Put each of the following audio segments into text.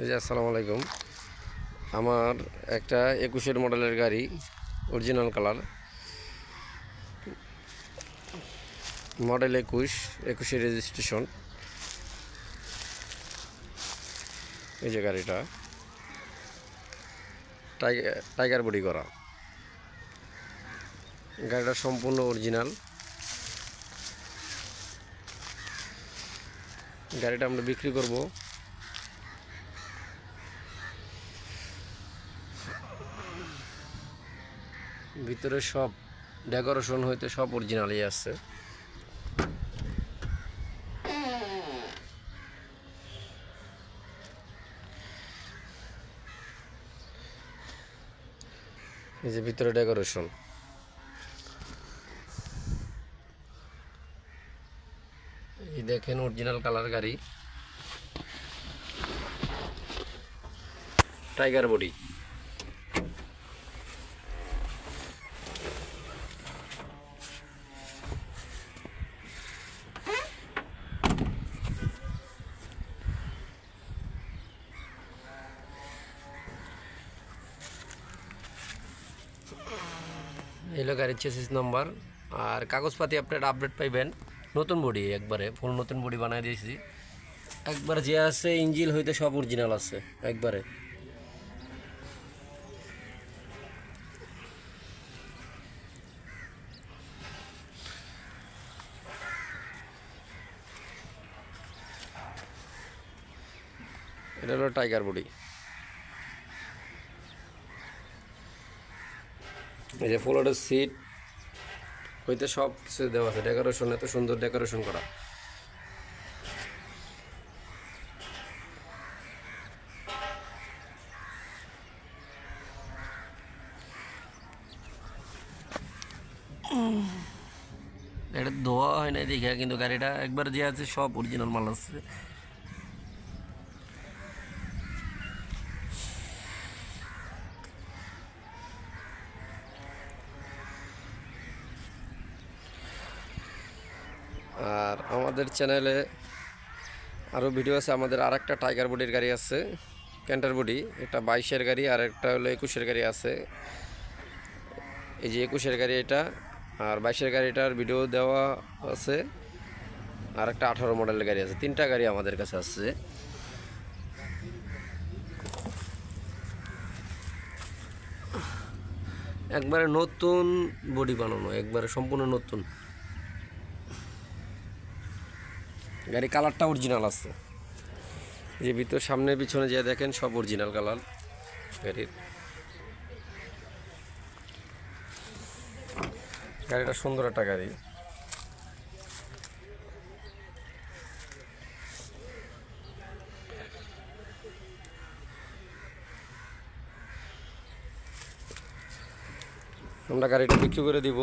এই যে, আসসালামু আলাইকুম। আমার একটা একুশের মডেলের গাড়ি অরিজিনাল কালার মডেল একুশ একুশের রেজিস্ট্রেশন এই যে গাড়িটা। টাইগার টাইগার বডি করা। গাড়িটা সম্পূর্ণ অরিজিনাল গাড়িটা আমরা বিক্রি করব ভিতরে সব ডেকোরেশন হইতে সব অরিজিনালই আছে। এই যে ভিতরে ডেকোরেশন। এই দেখেন অরিজিনাল কালার গাড়ি। Tiger body. এলো গাড়ির চেসিস নাম্বার আর কাগজপাতি আপনার আপডেট পাইবেন। নতুন বডি একবারে ফুল নতুন বডি বানাই দিয়েছি। একবার যে আছে, ইঞ্জিল হইতে সব অরিজিনাল আছে, একবারে। এটা হলো টাইগার বডি এই যে ফ্লোরের সিট হইতে সব কিছু দেওয়া আছে। ডেকোরেশন এত সুন্দর ডেকোরেশন করা। এটা ধোয়া হয় না দেখে, কিন্তু গাড়িটা একবার যে আছে সব অরিজিনাল মাল আছে আর আমাদের চ্যানেলে আরও ভিডিও আছে। আমাদের আর একটা টাইগার বডির গাড়ি আছে ক্যান্টার বডি এটা বাইশের গাড়ি, আর একটা হলো একুশের গাড়ি আছে। এই যে একুশের গাড়ি এটা, আর বাইশের গাড়িটার ভিডিও দেওয়া আছে। আর একটা আঠারো মডেলের গাড়ি আছে। তিনটা গাড়ি আমাদের কাছে আছে। একবারে নতুন বডি বানানো, একবারে সম্পূর্ণ নতুন। গাড়ি কালারটা অরিজিনাল আছে। যে ভিতর সামনে পিছনে যে দেখেন, সব অরিজিনাল কালার গাড়ির। গাড়িটা সুন্দর একটা গাড়ি। আমরা গাড়িটা বিক্রি করে দিব।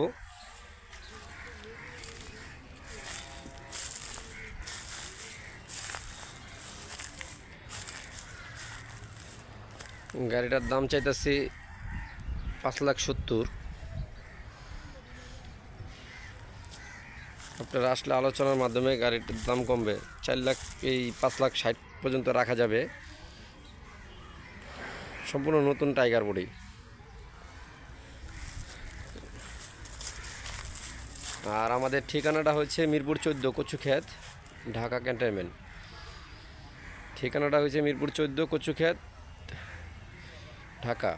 গাড়িটার দাম চাইতেছি পাঁচ লাখ সত্তর। আপনারা আসলে আলোচনার মাধ্যমে গাড়িটার দাম কমবে। চার লাখ, এই পাঁচ লাখ ষাট পর্যন্ত রাখা যাবে। সম্পূর্ণ নতুন টাইগার বডি। আর আমাদের ঠিকানাটা হচ্ছে মিরপুর চোদ্দ কচুক্ষেত, ঢাকা ক্যান্টনমেন্ট। ঠিকানাটা হয়েছে মিরপুর চোদ্দ কচুক্ষেত ঢাকা।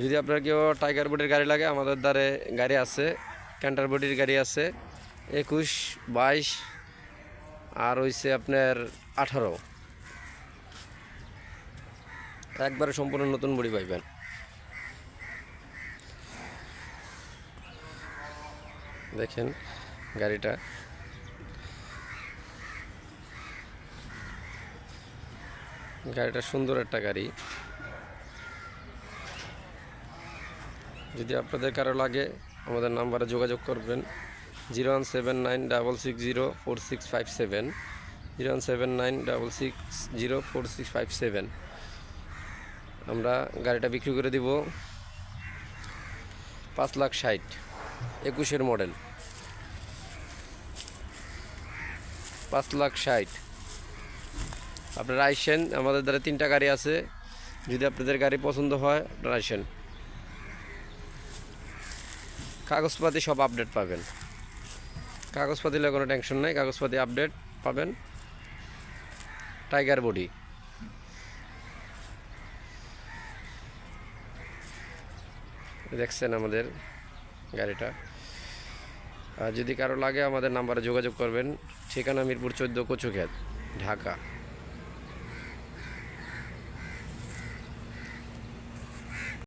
যদি আপনার কেউ টাইগার বডির গাড়ি লাগে, আমাদের দ্বারে গাড়ি আছে ক্যান্টার বডির গাড়ি আছে, একুশ, বাইশ, আর হইছে আপনার আঠারো। একবারে সম্পূর্ণ নতুন বডি পাইবেন। দেখেন গাড়িটা। গাড়িটা সুন্দর একটা গাড়ি। যদি আপনাদের কারও লাগে, আমাদের নাম্বারে যোগাযোগ করবেন। Zero one seven nine double six zero four six five seven. Zero one seven nine double six zero four six five seven. আমরা গাড়িটা বিক্রি করে দিব পাঁচ লাখ ষাট, একুশের মডেল। পাঁচ লাখ ষাট। আপনারা আইসেন আমাদের দ্বারা তিনটা গাড়ি আছে। যদি আপনাদের গাড়ি পছন্দ হয়, আপনারা আইসেন কাগজপাতি সব আপডেট পাবেন। কাগজপাতি কোনো টেনশন নাই, কাগজপাতি আপডেট পাবেন। টাইগার বডি দেখছেন আমাদের গাড়িটা। আর যদি কারও লাগে, আমাদের নাম্বারে যোগাযোগ করবেন। ঠিকানা মিরপুর চোদ্দ কচুক্ষেত, ঢাকা।